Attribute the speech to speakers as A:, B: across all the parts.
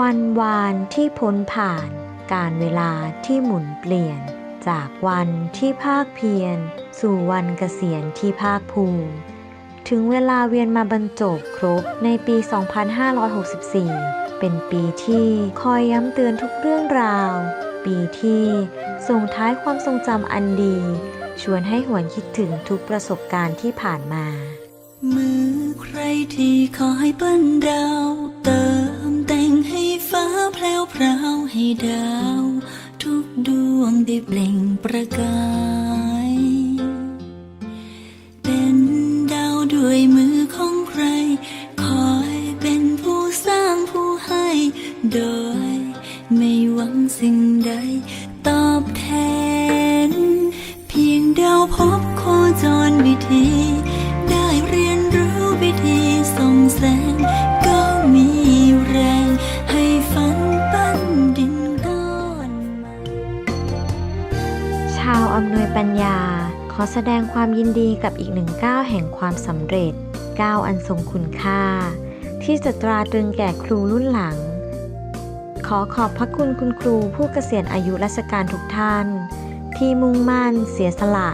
A: วันวานที่พ้นผ่าน การเวลาที่หมุนเปลี่ยน จากวันที่ภาคเพียร สู่วันเกษียณที่ภาคภูมิ ถึงเวลาเวียนมาบรรจบครบในปี 2564 เป็นปีที่คอยย้ำเตือนทุกเรื่องราว ปีที่ส่งท้ายความทรงจำอันดี ชวนให้หวนคิดถึงทุกประสบการณ์ที่ผ่านมา
B: มือใครที่คอยเปิ้นดาวเติม แพรวพราวให้ดาว ทุกดวงได้เปล่งประกา นดีกั
A: บอีกหนึ่งก้าวแห่งความสำเร็จก้าวอันทรงคุณค่า ที่จะตราตรึงแก่ครูรุ่นหลัง ขอขอบพระคุณคุณครูผู้เกษียณอายุราชการทุกท่าน ที่มุ่งมั่น เสียสละ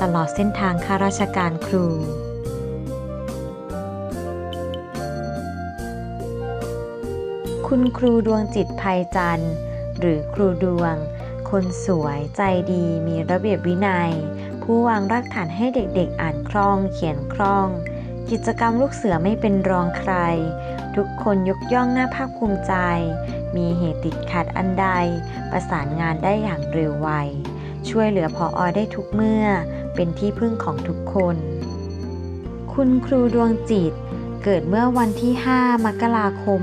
A: ตลอดเส้นทางข้าราชการครูคุณครูดวงจิตภัยจันทร์ หรือครูดวง คนสวยใจดีมีระเบียบวินัย ผู้วางรากฐานให้เด็กๆอ่านคล่อง เขียนคล่อง กิจกรรมลูกเสือไม่เป็นรองใคร ทุกคนยกย่องหน้าภาคภูมิใจ มีเหตุติดขัดอันใด ประสานงานได้อย่างเร็วไว ช่วยเหลือพออได้ทุกเมื่อ เป็นที่พึ่งของทุกคน คุณครูดวงจิต เกิดเมื่อวันที่ 5 มกราคม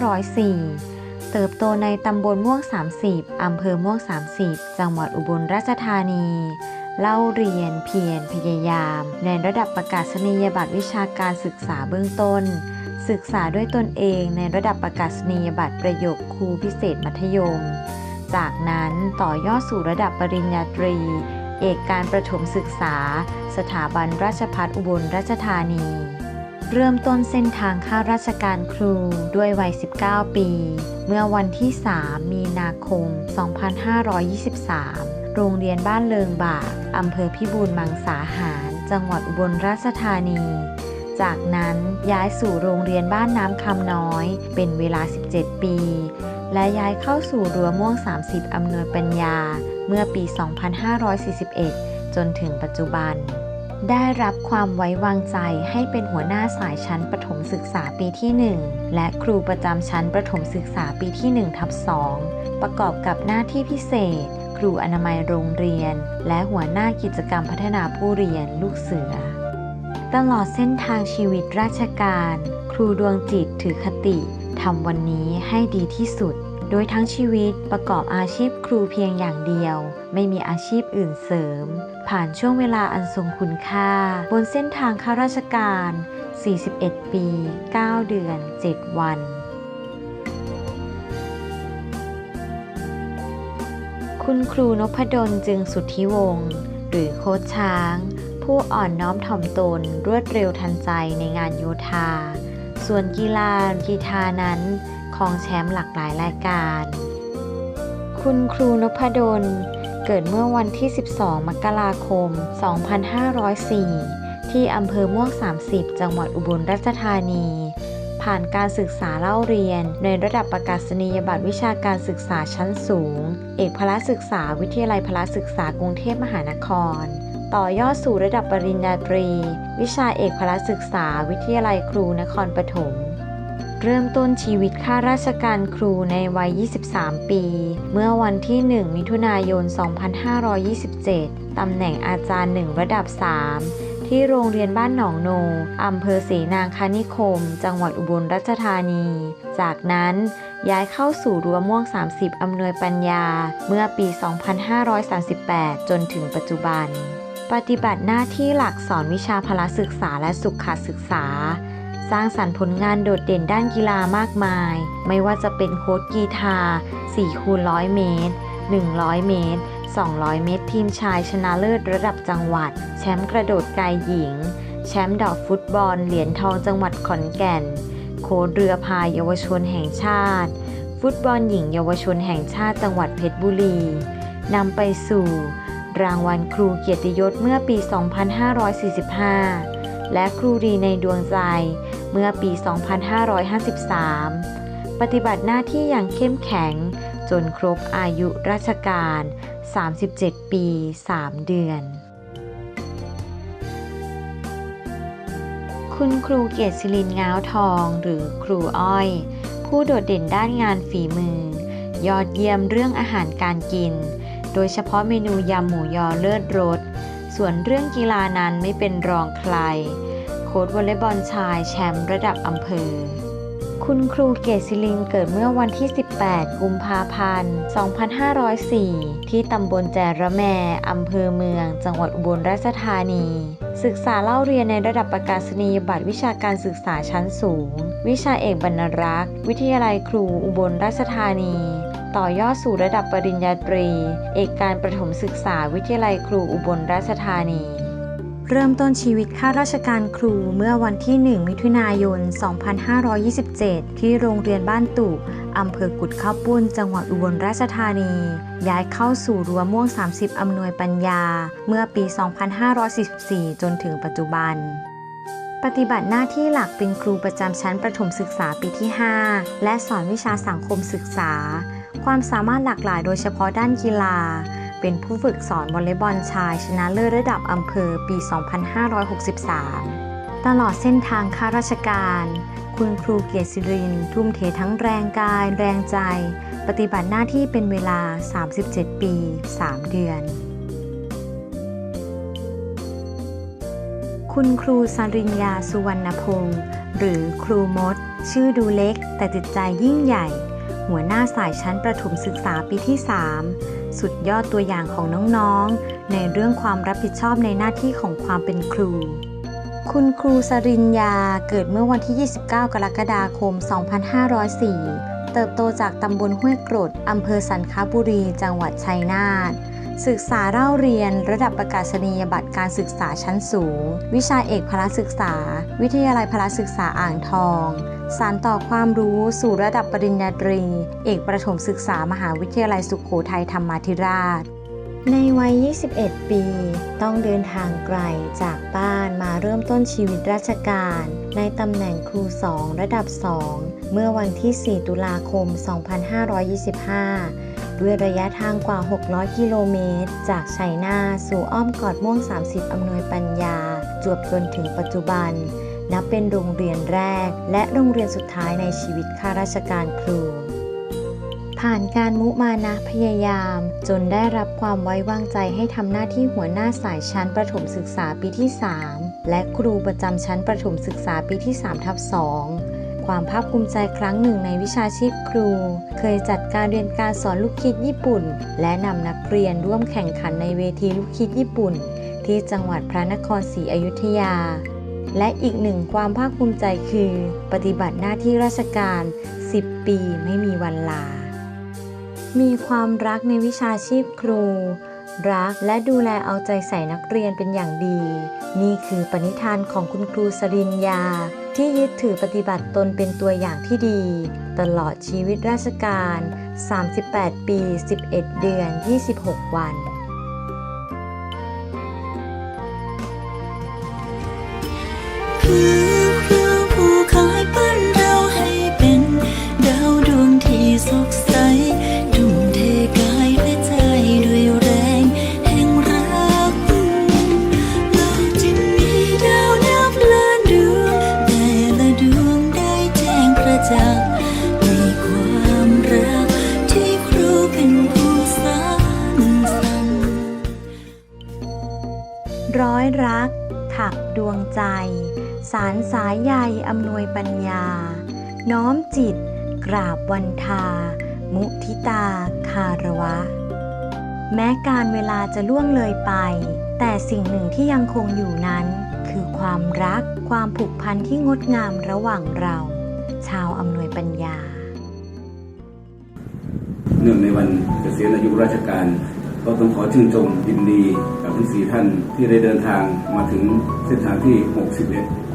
A: 2504เติบโตในตำบลม่วง 30 อำเภอม่วง 30 จังหวัดอุบลราชธานี เล่าเรียนเพียรพยายาม ในระดับประกาศนียบัตรวิชาการศึกษาเบื้องต้น ศึกษาด้วยตนเองในระดับประกาศนียบัตรประโยคครูพิเศษมัธยม จากนั้นต่อยอดสู่ระดับปริญญาตรี เอกการประถมศึกษา สถาบันราชภัฏอุบลราชธานี เริ่มต้นเส้นทางข้าราชการครูด้วยวัย 19 ปี เมื่อวันที่ 3 มีนาคม 2523 โรงเรียนบ้านเลิงบากอำเภอพิบูลมังสาหาร จังหวัดอุบลราชธานี จากนั้นย้ายสู่โรงเรียนบ้านน้ำคำน้อย เป็นเวลา 17 ปี และย้ายเข้าสู่รั้วม่วง 30 อำนวยปัญญา เมื่อปี 2541 จนถึงปัจจุบัน ได้รับความไว้วางใจให้เป็นหัวหน้าสายชั้นประถมศึกษาปีที่ 1 และครูประจำชั้นประถมศึกษาปีที่1ทับ2ประกอบกับหน้าที่พิเศษ รูอนามัยโรงเรียน และหัวหน้ากิจกรรมพัฒนาผู้เรียนลูกเสือ ตลอดเส้นทางชีวิตราชการ ครูดวงจิตถือคติทำวันนี้ให้ดีที่สุด โดยทั้งชีวิตประกอบอาชีพครูเพียงอย่างเดียว ไม่มีอาชีพอื่นเสริม ผ่านช่วงเวลาอันทรงคุณค่า บนเส้นทางข้าราชการ 41 ปี 9 เดือน 7 วัน คุณครูนพดลจึงสุทธิวงศ์หรือโค้ชช้าง ผู้อ่อนน้อมถ่อมตนรวดเร็วทันใจในงานโยธา ส่วนกีฬากีฬานั้นครองแชมป์หลากหลายรายการ คุณครูนพดล เกิดเมื่อวันที่ 12 มกราคม 2504 ที่อำเภอม่วง 30 จังหวัดอุบลราชธานี ผ่านการศึกษาเล่าเรียน ในระดับประกาศนียบัตรวิชาการศึกษาชั้นสูง เอกพละศึกษาวิทยาลัยพละศึกษากรุงเทพมหานคร ต่อยอดสู่ระดับปริญญาตรี วิชาเอกพละศึกษาวิทยาลัยครูนครปฐมเริ่มต้นชีวิตข้าราชการครูในวัย 23 ปี เมื่อวันที่ 1 มิถุนายน 2527 ตำแหน่งอาจารย์ 1 ระดับ 3 ที่โรงเรียนบ้านหนองโนอำเภอศรีนางคณิคม จังหวัดอุบลราชธานี จากนั้นย้ายเข้าสู่รั้วม่วง 30 อำนวยปัญญา เมื่อปี 2538 จนถึงปัจจุบัน ปฏิบัติหน้าที่หลักสอนวิชาพละศึกษาและสุขศึกษา สร้างสรรค์ผลงานโดดเด่นด้านกีฬามากมาย ไม่ว่าจะเป็นโค้ชกีฬา4คูณ100 เมตร 100 เมตร 200 เมตรทีมชายชนะเลิศระดับจังหวัด แชมป์กระโดดไกลหญิง แชมป์ดอกฟุตบอลเหรียญทองจังหวัดขอนแก่น โค้เรือพายเยาวชนแห่งชาติ ฟุตบอลหญิงเยาวชนแห่งชาติจังหวัดเพชรบุรีนำไปสู่ รางวัลครูเกียรติยศเมื่อปี 2545 และครูดีในดวงใจเมื่อปี 2553 ปฏิบัติหน้าที่อย่างเข้มแข็งจนครบอายุราชการ 37 ปี 3 เดือน คุณครูเกียรติศิลินง้าวทองหรือครูอ้อย ผู้โดดเด่นด้านงานฝีมือ ยอดเยี่ยมเรื่องอาหารการกิน โดยเฉพาะเมนูยำหมูยอเลิศรส ส่วนเรื่องกีฬานั้นไม่เป็นรองใคร โค้ชวอลเลย์บอลชายแชมป์ระดับอำเภอ คุณครูเกศิลินเกิดเมื่อวันที่ 18 กุมภาพันธ์ 2504 ที่ตำบลแจระแมอำเภอเมือง จังหวัดอุบลราชธานี ศึกษาเล่าเรียนในระดับประกาศนียบัตรวิชาการศึกษาชั้นสูง วิชาเอกบรรณรักษ์ วิทยาลัยครูอุบลราชธานี ต่อยอดสู่ระดับปริญญาตรี เอกการประถมศึกษาวิทยาลัยครูอุบลราชธานี เริ่มต้นชีวิตข้าราชการครูเมื่อวันที่ 1 มิถุนายน 2527 ที่โรงเรียนบ้านตุอำเภอกุดข้าวปุ้น จังหวัดอุบลราชธานี ย้ายเข้าสู่รั้วม่วง 30 อำนวยปัญญา เมื่อปี 2544 จนถึงปัจจุบันปฏิบัติหน้าที่หลักเป็นครูประจำชั้นประถมศึกษาปีที่ 5 และสอนวิชาสังคมศึกษา ความสามารถหลากหลายโดยเฉพาะด้านกีฬา เป็นผู้ฝึกสอนวอลเลย์บอลชายชนะเลิศระดับอำเภอปี 2563 ตลอดเส้นทางข้าราชการ คุณครูเกียรติศิริน ทุ่มเททั้งแรงกาย แรงใจ ปฏิบัติหน้าที่เป็นเวลา 37 ปี 3 เดือน คุณครูสริญญาสุวรรณพงศ์หรือครูมด ชื่อดูเล็ก แต่จิตใจยิ่งใหญ่ หัวหน้าสายชั้นประถมศึกษาปีที่ 3 สุดยอดตัวอย่างของน้องๆ ในเรื่องความรับผิดชอบในหน้าที่ของความเป็นครู คุณครูสริญญาเกิดเมื่อวันที่ 29 กรกฎาคม 2504 เติบโตจากตำบลห้วยกรดอำเภอสันคบุรี จังหวัดชัยนาทศึกษาเล่าเรียนระดับประกาศนียบัตรการศึกษาชั้นสูง วิชาเอกพละศึกษา วิทยาลัยพละศึกษาอ่างทอง สารต่อความรู้สู่ระดับปริญญาตรี เอกประถมศึกษามหาวิทยาลัยสุขโขทัยธรรมาธิราช ในวัย 21 ปี ต้องเดินทางไกลจากบ้านมาเริ่มต้นชีวิตราชการ ในตำแหน่งครู2ระดับ 2 เมื่อวันที่ 4 ตุลาคม 2525ด้วยระยะทางกว่า 600 กิโลเมตร จากชัยนาสู่อ้อมกอดม่วง 30 อำนวยปัญญา จวบจนถึงปัจจุบัน นับเป็นโรงเรียนแรก และโรงเรียนสุดท้ายในชีวิตข้าราชการครู ผ่านการมุมานะพยายาม จนได้รับความไว้วางใจให้ทำหน้าที่หัวหน้าสายชั้นประถมศึกษาปีที่ 3 และครูประจำชั้นประถมศึกษาปีที่3ทับ2ความภาคภูมิใจครั้งหนึ่งในวิชาชีพครู เคยจัดการเรียนการสอนลูกคิดญี่ปุ่น และนำนักเรียนร่วมแข่งขันในเวทีลูกคิดญี่ปุ่น ที่จังหวัดพระนครศรีอยุธยา และอีกหนึ่งความภาคภูมิใจคือ ปฏิบัติหน้าที่ราชการ 10 ปีไม่มีวันลา มีความรักในวิชาชีพครู รักและดูแลเอาใจใส่นักเรียนเป็นอย่างดี นี่คือปณิธานของคุณครูสริญญาที่ยึดถือปฏิบัติตนเป็นตัวอย่างที่ดี ตลอดชีวิตราชการ 38 ปี 11 เดือน 26 วัน
B: คือครูผู้คอยปั้นเราให้เป็น ดาวดวงที่สดใสทุ่มเทกายและใจด้วยแรงแห่งรักโลกจึงมีดาวนับล้านดวงแต่ละดวงได้แจ้งประจักษ์ในความรักที่ครูเป็นผู้สานสั่ง
A: ร้อยรักถักดวงใจ สารสายใยอำนวยปัญญา น้อมจิต กราบวันทา มุทิตา คารวะ แม้การเวลาจะล่วงเลยไป แต่สิ่งหนึ่งที่ยังคงอยู่นั้น คือความรักความผูกพันที่งดงามระหว่างเรา ชาวอำนวยปัญญา
C: เนื่องในวันเกษียณอายุราชการก็ต้องขอชื่นชมยินดีกับทั้งสี่ท่านที่ได้เดินทางมาถึงเส้นทางที่ 61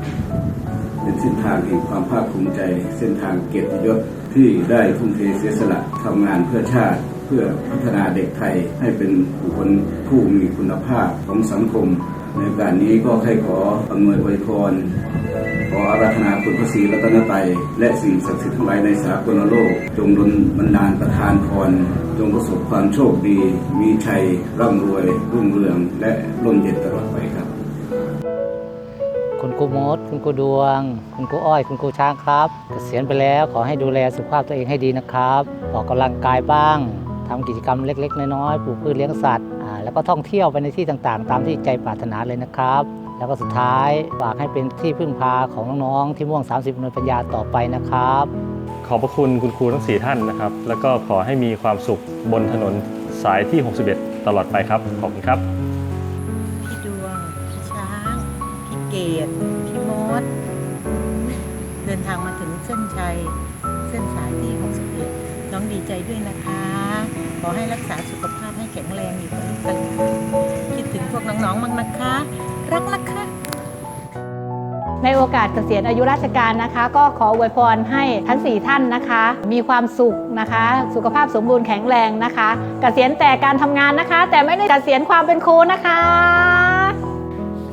C: เป็นเส้นทางแห่งความภาคภูมิใจ เส้นทางเกียรติยศที่ได้ทุ่มเทเสียสละทำงานเพื่อชาติเพื่อพัฒนาเด็กไทยให้เป็นบุคคลผู้มีคุณภาพของสังคม ในโอกาสนี้ก็ใครขออำนวยอวยพรขออาราธนาคุณพระศรีรัตนตรัยและสิ่งศักดิ์สิทธิ์ทั้งหลายในสากลโลก จงดลบันดาลประทานพร จงประสบความโชคดี มีชัย ร่ำรวย รุ่งเรือง และร่มเย็นตลอดไปครับ
D: คุณครูมด คุณครูดวง คุณครูอ้อย คุณครูช้างครับเกษียณไปแล้วขอให้ดูแลสุขภาพตัวเองให้ดีนะครับออกกำลังกายบ้างทำกิจกรรมเล็ก ๆ น้อยๆปลูกพืชเลี้ยงสัตว์อ่าแล้วก็ท่องเที่ยวไปในที่ต่างๆ ตามที่ใจปรารถนาเลยนะครับ แล้วก็สุดท้ายฝากให้เป็นที่พึ่งพาของน้องๆที่ม่วง 30หน่วยปัญญาต่อไปนะครับ
E: ขอบพระคุณคุณครูทั้ง 4 ท่านนะครับ แล้วก็ขอให้มีความสุขบนถนนสายที่ 61 ตลอดไปครับ ขอบคุณครับ
F: พี่ดวง พี่ช้าง พี่เกด ดเดินทางมาถึงเส้นชัย เส้นสายที่ 61 น้องดีใจด้วยนะคะ ขอให้รักษาสุขภาพให้แข็งแรงอยู่กับลูกกันคิดถึงพวกน้องๆบ้างนะคะ รักนะคะ
G: ในโอกาสเกษียณอายุราชการนะคะ ก็ขออวยพรให้ทั้ง 4 ท่านนะคะ มีความสุขนะคะ สุขภาพสมบูรณ์แข็งแรงนะคะ เกษียณแต่การทำงานนะคะ แต่ไม่ได้เกษียณความเป็นครูนะคะ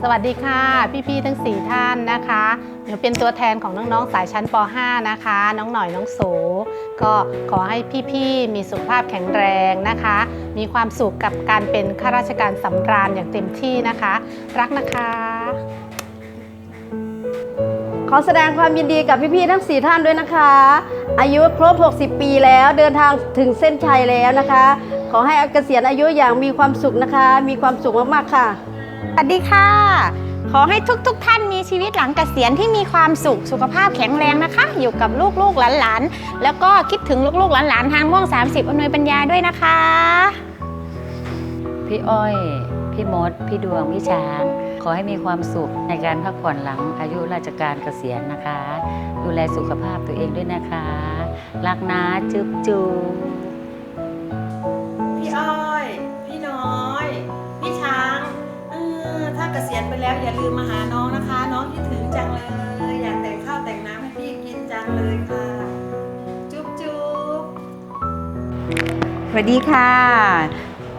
G: สวัสดีค่ะ พี่ๆทั้ง 4 ท่านนะคะเดี๋ยวเป็นตัวแทนของน้องๆสายชั้นป .5 นะคะ น้องหน่อยน้องโสก็ขอให้พี่ๆมีสุขภาพแข็งแรงนะคะ มีความสุขกับการเป็นข้าราชการสำราญอย่างเต็มที่นะคะ รักนะคะ
H: ขอแสดงความยินดีกับพี่ๆทั้ง 4 ท่านด้วยนะคะ อายุครบ 60 ปีแล้วเดินทางถึงเส้นชัยแล้วนะคะ ขอให้เกษียณอายุอย่างมีความสุขนะคะ มีความสุขมากๆค่ะ
I: สวัสดีค่ะ ขอให้ทุกๆทท่านมีชีวิตหลังเกษียณที่มีความสุขสุขภาพแข็งแรงนะคะ อยู่กับลูกๆหลานๆ แล้วก็คิดถึงลูกๆหลานๆทางม่วง 30อำนวยปัญญาด้วยนะคะ
J: พี่อ้อย พี่มด พี่ดวง พี่ช้าง ขอให้มีความสุขในการพักผ่อนหลังอายุราชการเกษียณนะคะ ดูแลสุขภาพตัวเองด้วยนะคะ รักนะจุ๊บจุ๊บ
F: ษียณไปแล้วอย่าลืมมาหาน้องนะคะ น้องคิดถึงจังเลยอยากแต่งข้าวแต่งน้ำให้พี่กินจังเลยค่ะ จุ๊บจุ๊บ
K: สวัสดีค่ะ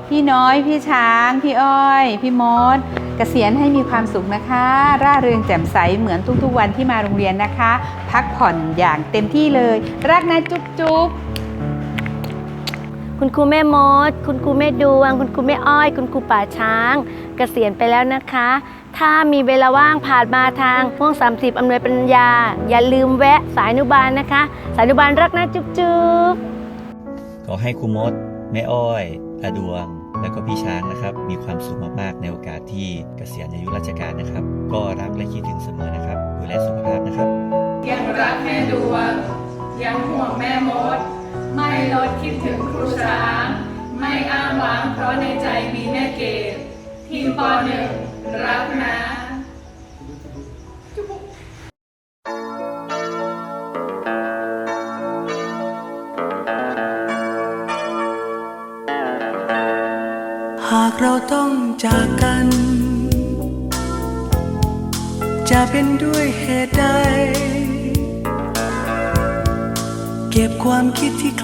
K: พี่น้อยพี่ช้าง พี่อ้อย พี่มดเกษียณให้มีความสุขนะคะ ร่าเริงแจ่มใสเหมือนทุกๆวันที่มาโรงเรียนนะคะ พักผ่อนอย่างเต็มที่เลย รักนะจุ๊บจุ๊บ
I: คุณครูแม่มด คุณครูแม่ดวง คุณครูแม่อ้อย คุณครูป่าช้างเกษียณไปแล้วนะคะ ถ้ามีเวลาว่างผ่านมาทางม่วง30 อำนวยปัญญา อย่าลืมแวะสายอนุบาลนะคะ สายอนุบาลรักนะจุ๊บจุ๊บ
L: ขอให้ครูมด แม่อ้อยอาดวง แล้วก็พี่ช้างนะครับ มีความสุขมากๆ ในโอกาสที่เกษียณอายุราชการนะครับ ก็รักและคิดถึงเสมอนะครับ ดูแลสุขภาพนะครับ
M: ยังรักแม่ดวง ยังห่วงแม่มด ไม่ลดคิดถึงครูช้าง ไม่อ้างว้างเพราะในใจมีแม่เกดทีมปหนึ่งรักนะ
N: หากเราต้องจากกัน จะเป็นด้วยเหตุใด เก็บความคิดที่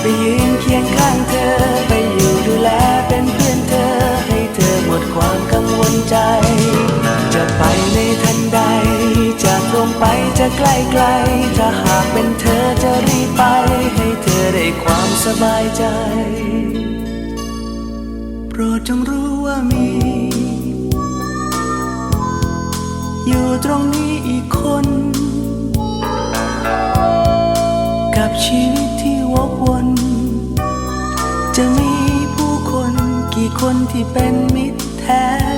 N: ไปยืนเคียงข้างเธอ ไปอยู่ดูแลเป็นเพื่อนเธอ ให้เธอหมดความกังวลใจ จะไปในทันใด จะตรงไปจะใกล้ไกล ถ้าหากเป็นเธอจะรีบไป ให้เธอได้ความสบายใจ โปรดจงรู้ว่ามี อยู่ตรงนี้อีกคน คนที่เป็นมิตรแท้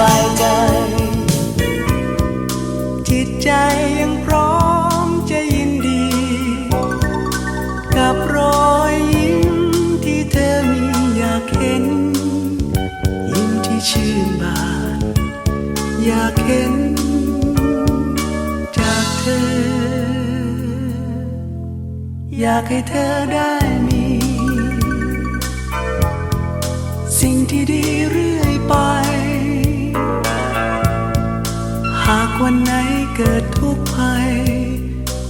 N: บายใจ จิตใจยังพร้อมจะยินดี กับรอยยิ้มที่เธอมีอยากเห็น ยิ้มที่ชื่นบาน อยากเห็น จากเธอ อยากให้เธอได้ วันไหนเกิดทุกข์ภัย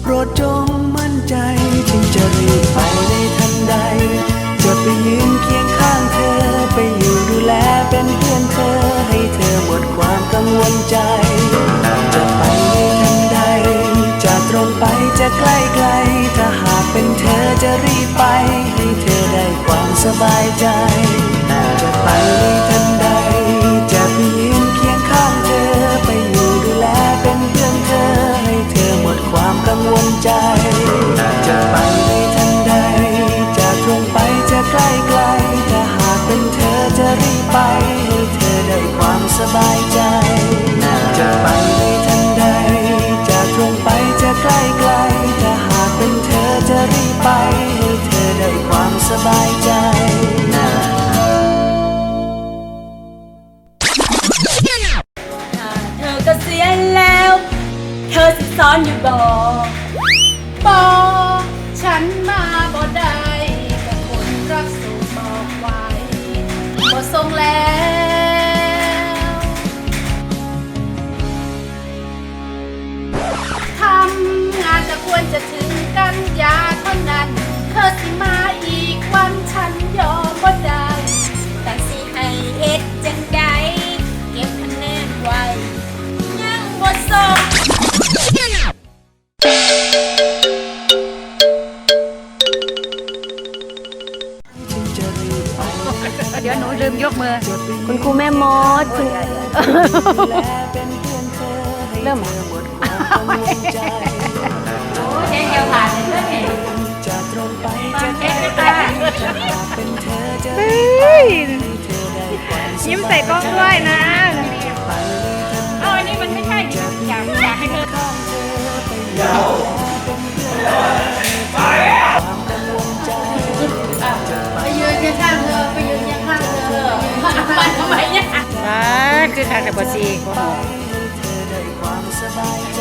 N: โปรดจงมั่นใจจึงจะรีบไปในทันใด จะไปยืนเคียงข้างเธอ ไปอยู่ดูแลเป็นเพื่อนเธอ ให้เธอหมดความกังวลใจ จะไปในทันใด จะตรงไปจะใกล้ไกล ถ้าหากเป็นเธอจะรีบไป ให้เธอได้ความสบายใจ ไป ยิ้มใส่กล้อ
G: งด้
B: วย
J: นะเอา
G: อัน
J: นี้มันไม่ใช่อยากอยากให้เธอ
G: ไปยืนเคียงข้างเธอไปยืนข้างเธอมันทำไมเนี่ย
J: บ้าคือทางแต่บซีก็หอ
N: ให้เธอได้ความสบายใจ